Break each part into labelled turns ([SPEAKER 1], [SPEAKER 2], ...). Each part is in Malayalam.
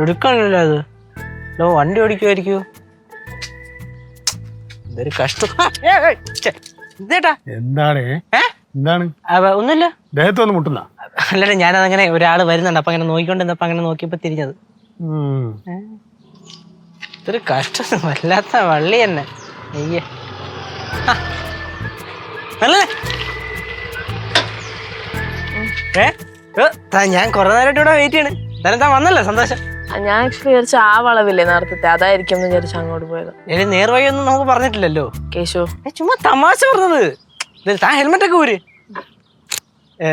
[SPEAKER 1] എടുക്കണല്ലോ അത്. ലോ വണ്ടി ഓടിക്കുമായിരിക്കോ ഇതൊരു കഷ്ടം. ഇതേട്ടാ.
[SPEAKER 2] എന്താണ്? എന്താണ്?
[SPEAKER 1] ഒന്നുമില്ല.
[SPEAKER 2] മുട്ടുന്ന?
[SPEAKER 1] അല്ലടാ ഞാനതങ്ങനെ ഒരാൾ വരുന്നുണ്ട്. അപ്പൊ അങ്ങനെ നോക്കിക്കൊണ്ടിരുന്നപ്പോ അങ്ങനെ നോക്കിയപ്പോ തിരിഞ്ഞത്. ഇതൊരു കഷ്ടം. വല്ലാത്ത വള്ളി തന്നെ. അയ്യേ. ഞാൻ കുറെ നേരമായിട്ട് ഇവിടെ വെയിറ്റ് ചെയ്യണ്. എന്തായാലും താൻ വന്നല്ലോ സന്തോഷം.
[SPEAKER 3] ഞാൻ ആക്ച്വലി വിചാരിച്ച ആ വളവില്ലേ നേരത്തെ. അതായിരിക്കും എന്ന് വിചാരിച്ചു അങ്ങോട്ട് പോയത്.
[SPEAKER 1] ഇനി നേർവഴി ഒന്നും നമുക്ക് പറഞ്ഞിട്ടില്ലല്ലോ.
[SPEAKER 3] കേശു.
[SPEAKER 1] ഏ, ചുമ്മാ തമാശ പറഞ്ഞത്. താൻ ഹെൽമെറ്റ് ഒക്കെ ഊര്. ഏ,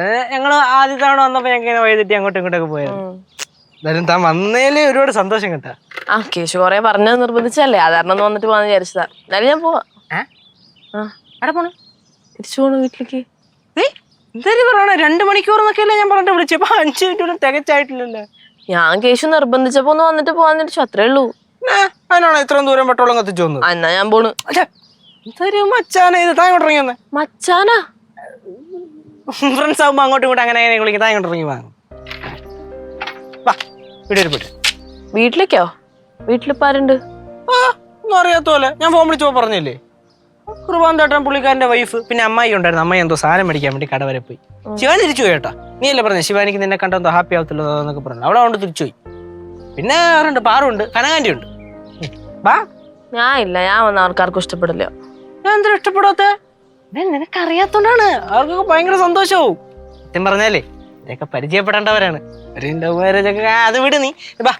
[SPEAKER 1] ഏ, ഞങ്ങൾ ആദ്യ തവണ വന്നപ്പോ ഞങ്ങൾ ഇങ്ങനെ തെറ്റി അങ്ങോട്ടും ഇങ്ങോട്ടൊക്കെ പോയത്. എന്തായാലും താൻ വന്നതിൽ ഒരുപാട് സന്തോഷം കേട്ടാ.
[SPEAKER 3] ആ കേശു കൊറേ പറഞ്ഞത് നിർബന്ധിച്ചല്ലേ അതാരണം ഒന്ന് വന്നിട്ട് പോകാന്ന് വിചാരിച്ചതാ. എന്തായാലും ഞാൻ പോവാ.
[SPEAKER 1] ഏ?
[SPEAKER 3] ആ.
[SPEAKER 1] പോണു?
[SPEAKER 3] തിരിച്ചു പോണു വീട്ടിലേക്ക്?
[SPEAKER 1] എന്തായാലും പറയണ രണ്ട് മണിക്കൂർ എന്നൊക്കെയല്ലേ ഞാൻ പറഞ്ഞിട്ട് വിളിച്ചപ്പോ അഞ്ച് മിനിറ്റ് തികച്ചായിട്ടില്ലല്ലോ.
[SPEAKER 3] ഞാൻ കേശു നിർബന്ധിച്ചപ്പോ ഒന്ന് വന്നിട്ട് പോവാൻ വിളിച്ചു അത്രേ ഉള്ളൂ.
[SPEAKER 1] അതിനാണോ ഇത്രയും ദൂരം പെട്ടോളം കത്തിച്ചു വന്നത്?
[SPEAKER 3] എന്നാ ഞാൻ പോണ്.
[SPEAKER 1] ഇതൊരു മച്ചാന ഇത് താൻ ഇങ്ങോട്ട് ഇറങ്ങി വന്നേ
[SPEAKER 3] മച്ചാനാ?
[SPEAKER 1] ഫ്രണ്ട്സ് ആകുമ്പോ അങ്ങോട്ടും ഇങ്ങോട്ടും അങ്ങനെ അങ്ങനെ വിളിക്കും താൻ ഇങ്ങോട്ട് ഇറങ്ങി വാ. ഇവിടെ
[SPEAKER 3] വീട്ടിലേക്കോ? വീട്ടിലിപ്പോ ആരുണ്ട്
[SPEAKER 1] ആ ഒന്നും അറിയാത്ത പോലെ. ഞാൻ ഫോൺ വിളിച്ചപ്പോ പറഞ്ഞില്ലേ? കുർബാൻ തേട്ടൻ പുള്ളിക്കാരന്റെ വൈഫ് പിന്നെ അമ്മായി ഉണ്ടായിരുന്നു. അമ്മായി എന്തോ സാധനം മേടിക്കാൻ വേണ്ടി കട വരെ പോയി. ശിവാനി തിരിച്ചു പോയി കേട്ടോ. നീ അല്ലേ പറഞ്ഞു ശിവാനിക്ക് നിന്നെ കണ്ടോ ഹാപ്പി ആവത്തില്ലോ എന്നൊക്കെ പറഞ്ഞു. അവിടെ കൊണ്ട് തിരിച്ചു പോയി. പിന്നെ ആരുണ്ട്? പാറുണ്ട് കനകാന്റി ഉണ്ട് ബാ.
[SPEAKER 3] ഞാൻ ഇല്ല ഞാൻ വന്ന ആൾക്കാർക്കും ഇഷ്ടപ്പെടില്ല.
[SPEAKER 1] ഞാൻ എന്തിനാ ഇഷ്ടപ്പെടാത്ത? നിനക്കറിയാത്തോണ്ടാണ്. അവർക്കൊക്കെ ഭയങ്കര സന്തോഷവും. സത്യം പറഞ്ഞാലേ ഇതൊക്കെ പരിചയപ്പെടേണ്ടവരാണ്. ഒരു ഒക്കെ അത് വിട് നീ. വാ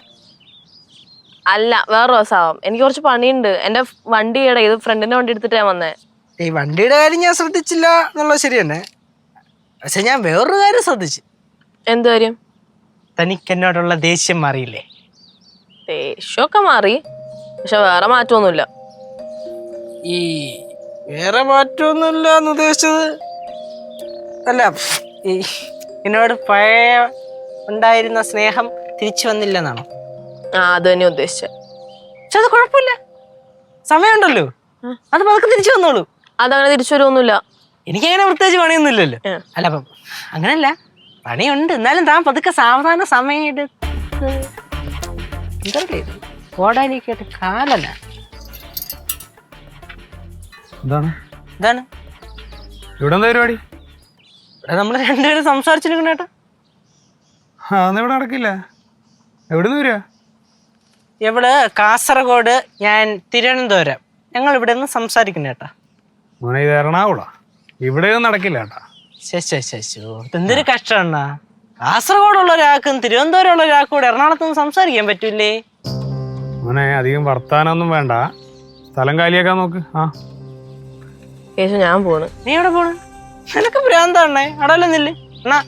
[SPEAKER 3] അല്ല വേറെ ദിവസമാവും എനിക്ക് കുറച്ച് പണിയുണ്ട്. എന്റെ വണ്ടിയുടെ ഇത് ഫ്രണ്ടിന്റെ വണ്ടി എടുത്തിട്ടാ വന്നേ.
[SPEAKER 1] ഈ വണ്ടിയുടെ കാര്യം ഞാൻ ശ്രദ്ധിച്ചില്ല എന്നുള്ളത് ശരി തന്നെ. പക്ഷെ ഞാൻ വേറൊരു കാര്യം ശ്രദ്ധിച്ചു.
[SPEAKER 3] എന്ത് കാര്യം?
[SPEAKER 1] തനിക്ക് എന്നോടുള്ള ദേഷ്യം മാറിയില്ലേ?
[SPEAKER 3] ദേഷ്യമൊക്കെ മാറി. പക്ഷെ വേറെ മാറ്റമൊന്നുമില്ല.
[SPEAKER 1] ഈ വേറെ മാറ്റമൊന്നുമില്ല എന്ന് ഉദ്ദേശിച്ചത്? അല്ല ഈ എന്നോട് പഴയ ഉണ്ടായിരുന്ന സ്നേഹം തിരിച്ചു വന്നില്ലെന്നാണോ?
[SPEAKER 3] ആ അത് തന്നെ ഉദ്ദേശിച്ചത്
[SPEAKER 1] പക്ഷെ അത് കുഴപ്പമില്ല. സമയമുണ്ടല്ലോ. അത് പതുക്കെ തിരിച്ചു വന്നോളൂ.
[SPEAKER 3] അതങ്ങനെ തിരിച്ചു വരുമൊന്നുമില്ല
[SPEAKER 1] എനിക്കങ്ങനെ പ്രത്യേകിച്ച് പണിയൊന്നുമില്ലല്ലോ. അല്ല അപ്പം അങ്ങനല്ല. പണിയുണ്ട്. എന്നാലും താൻ പതുക്കെ സാവധാന സമയം എടുത്ത് എന്തല്ലേ ഓടാനിക്കട്ടെ കാലല്ല
[SPEAKER 2] എന്താണ്?
[SPEAKER 1] എന്താണ്?
[SPEAKER 2] ഇവിടെ എന്താ പരിപാടി?
[SPEAKER 1] ഇവിടെ നമ്മൾ രണ്ടുപേരും സംസാരിച്ചിരിക്കണ കേട്ടോ.
[SPEAKER 2] ഇവിടെ നടക്കില്ല. എവിടെ നിന്ന് വരിക?
[SPEAKER 1] ഇവിടെ കാസർഗോഡ് ഞാൻ തിരുവനന്തപുരം. ഞങ്ങൾ ഇവിടെ നിന്ന് സംസാരിക്കുന്ന കേട്ടാ
[SPEAKER 2] എറണാകുളം. ഇവിടെയൊന്നും നടക്കില്ല
[SPEAKER 1] എന്തൊരു ഇതെന്തൊരു കഷ്ടമാണ് കാസർഗോഡുള്ള ഒരാൾക്കും തിരുവനന്തപുരം ഉള്ള ഒരാൾക്കും കൂടെ എറണാകുളത്ത് നിന്ന് സംസാരിക്കാൻ പറ്റൂലേ
[SPEAKER 2] മോനെ അധികം വർത്താനൊന്നും വേണ്ട. സ്ഥലം കാലിയാക്കാൻ നോക്ക്. ആ.
[SPEAKER 3] കേശു ഞാൻ പോണ്.
[SPEAKER 1] നീ എവിടെ പോണ്? നിനക്ക് ഭ്രാന്താണേ അടല്ല നില്ല്? എന്നാ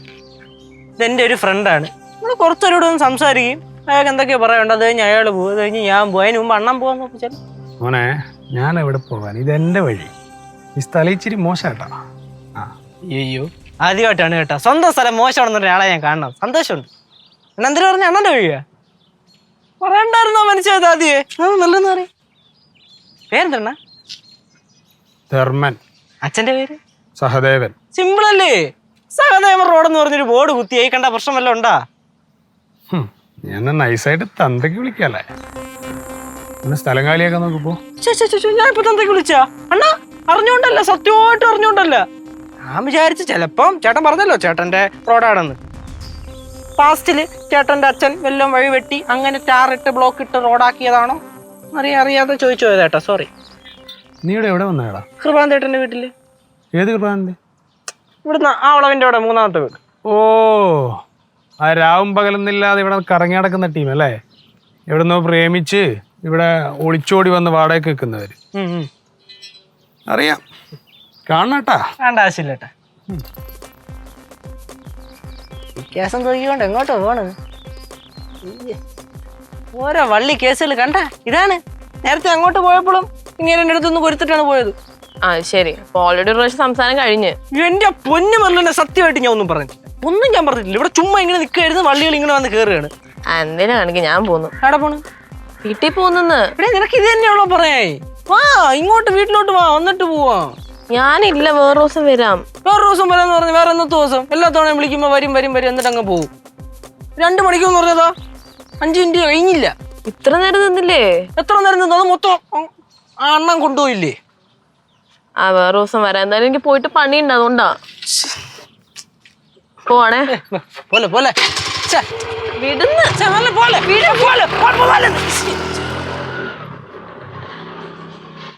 [SPEAKER 1] ഇതെന്റെ ഒരു ഫ്രണ്ടാണ്. നമ്മൾ കുറച്ചൊരുകൂടെ ഒന്ന് സംസാരിക്കും. അയാൾക്ക് എന്തൊക്കെയാ പറയണ്ട അത് കഴിഞ്ഞ് അയാൾ പോകും അത് കഴിഞ്ഞ് ഞാൻ പോകും അതിന് മുമ്പ് അണ്ണൻ പോകാൻ നോക്കിച്ചാൽ
[SPEAKER 2] മോനെ ഞാൻ എവിടെ പോകാൻ ഇത് എന്റെ വഴി. ഈ സ്ഥലം ഇച്ചിരി മോശമായിട്ടാ ആ.
[SPEAKER 1] അയ്യോ. ആദ്യമായിട്ടാണ് കേട്ടോ. സ്വന്തം സ്ഥലം മോശമാണെന്ന് ഒരാളെ ഞാൻ കാണണം. സന്തോഷമുണ്ട്. എന്നാ എന്തിനു പറഞ്ഞ അണ്ണന്റെ വഴിയാ? പറയണ്ടായിരുന്നോ മനുഷ്യത് ആദ്യേ? നല്ലതെന്ന് നല്ലെന്ന് പറയും പേരെന്തണ്ണ
[SPEAKER 2] ധർമ്മൻ.
[SPEAKER 1] അച്ഛന്റെ പേര്?
[SPEAKER 2] സഹദേവൻ.
[SPEAKER 1] സിമ്പിൾ അല്ലേ സഹദേവൻ റോഡ് എന്ന് പറഞ്ഞൊരു ബോർഡ് കുത്തി ആയി കണ്ട പ്രശ്നം വല്ലതും ഉണ്ടാ
[SPEAKER 2] ഞാൻ നൈസായിട്ട് തന്തയ്ക്ക് വിളിക്കാല്ലേ. സ്ഥലം കാലിയാക്കാൻ നോക്കിപ്പോ
[SPEAKER 1] ഞാൻ ഇപ്പൊ തന്തയ്ക്ക് വിളിച്ചാ? അണ്ണാ അറിഞ്ഞോണ്ടല്ല സത്യമായിട്ട് അറിഞ്ഞോണ്ടല്ല. ഞാൻ വിചാരിച്ച് ചിലപ്പം ചേട്ടൻ പറഞ്ഞല്ലോ ചേട്ടന്റെ റോഡാണെന്ന്. പാസ്റ്റിൽ ചേട്ടന്റെ അച്ഛൻ വല്ലതും വഴി വെട്ടി അങ്ങനെ ടാറിട്ട് ബ്ലോക്ക് ഇട്ട് റോഡാക്കിയതാണോ? അറിയാ അറിയാതെ ചോദിച്ചു പോയതേട്ടാ സോറി
[SPEAKER 2] നീ ഇവിടെ എവിടെ വന്നേടാ
[SPEAKER 1] കൃപാന്തേട്ടന്റെ ചേട്ടന്റെ വീട്ടിൽ.
[SPEAKER 2] ഏത് കൃപാനന്റെ
[SPEAKER 1] ഇവിടുന്ന് ആ വളവിന്റെ അവിടെ മൂന്നാമത്തെ വീട്.
[SPEAKER 2] ഓ ആ രാവും പകലെന്നില്ലാതെ ഇവിടെ കറങ്ങി നടക്കുന്ന ടീം അല്ലേ എവിടുന്നോ പ്രേമിച്ച് ഇവിടെ ഒളിച്ചോടി വന്ന് വാടകയ്ക്ക്
[SPEAKER 1] ഉം, ഉം.
[SPEAKER 2] അറിയാം. കാണട്ടാ
[SPEAKER 1] വേണ്ട ആവശ്യമില്ല ഏട്ടാ കേസം തൂക്കിക്കൊണ്ട് എങ്ങോട്ടോ പോണ് ഇയ്യ്. ഓരോ വള്ളി കേസുകൾ കണ്ട? ഇതാണ്. നേരത്തെ അങ്ങോട്ട് പോയപ്പോഴും ഇങ്ങനെ എന്റെ അടുത്തൊന്ന് കൊരുത്തിട്ടാണ് പോയത്.
[SPEAKER 3] ആ ശരി. അപ്പൊ ഓൾറെഡി ഒരു പ്രാവശ്യം സംസാരം കഴിഞ്ഞ്.
[SPEAKER 1] എന്റെ പൊന്നു മറന്നെ സത്യമായിട്ട് ഞാൻ ഒന്നും പറഞ്ഞില്ല ഒന്നും ഞാൻ പറഞ്ഞിട്ടില്ല. ഇവിടെ ചുമ്മാ ഇങ്ങനെ നിൽക്കായിരുന്നു വള്ളികൾ ഇങ്ങനെ വന്ന് കയറുകയാണ്
[SPEAKER 3] എന്തിനാണെങ്കിൽ ഞാൻ പോന്നു.
[SPEAKER 1] എവിടെ പോണു?
[SPEAKER 3] വീട്ടിൽ പോകുന്നെന്ന്
[SPEAKER 1] ഇവിടെ നിനക്ക് ഇത് തന്നെയാണോ പറയായി വാ ഇങ്ങോട്ട് വീട്ടിലോട്ട് വാ വന്നിട്ട് പോവാ.
[SPEAKER 3] ഞാനില്ല വേറെ ദിവസം വരാം.
[SPEAKER 1] വേറെ ദിവസം വരാന്ന് പറഞ്ഞു വേറെ എന്നത്തെ ദിവസം. എല്ലാ തവണയും വിളിക്കുമ്പോ വരും വരും വരും എന്നിട്ട് അങ്ങ് പോകും രണ്ട് മണിക്കൂർ പറഞ്ഞതാ? അഞ്ചു മിനിറ്റ് കഴിഞ്ഞില്ല.
[SPEAKER 3] ഇത്ര നേരം നിന്നില്ലേ?
[SPEAKER 1] എത്ര നേരം നിന്നു? അത് മൊത്തം ആ അണ്ണം കൊണ്ടുപോയില്ലേ?
[SPEAKER 3] ആ വേറെ ദിവസം വരാം. എന്തായാലും എനിക്ക് പോയിട്ട് പണിയുണ്ട് അതുകൊണ്ടാ. പോവാണേ.
[SPEAKER 1] പോലെ പോലെ.
[SPEAKER 3] വിടുന്ന്.
[SPEAKER 1] പോലെ. പോലെ. പോലെ പോലെ.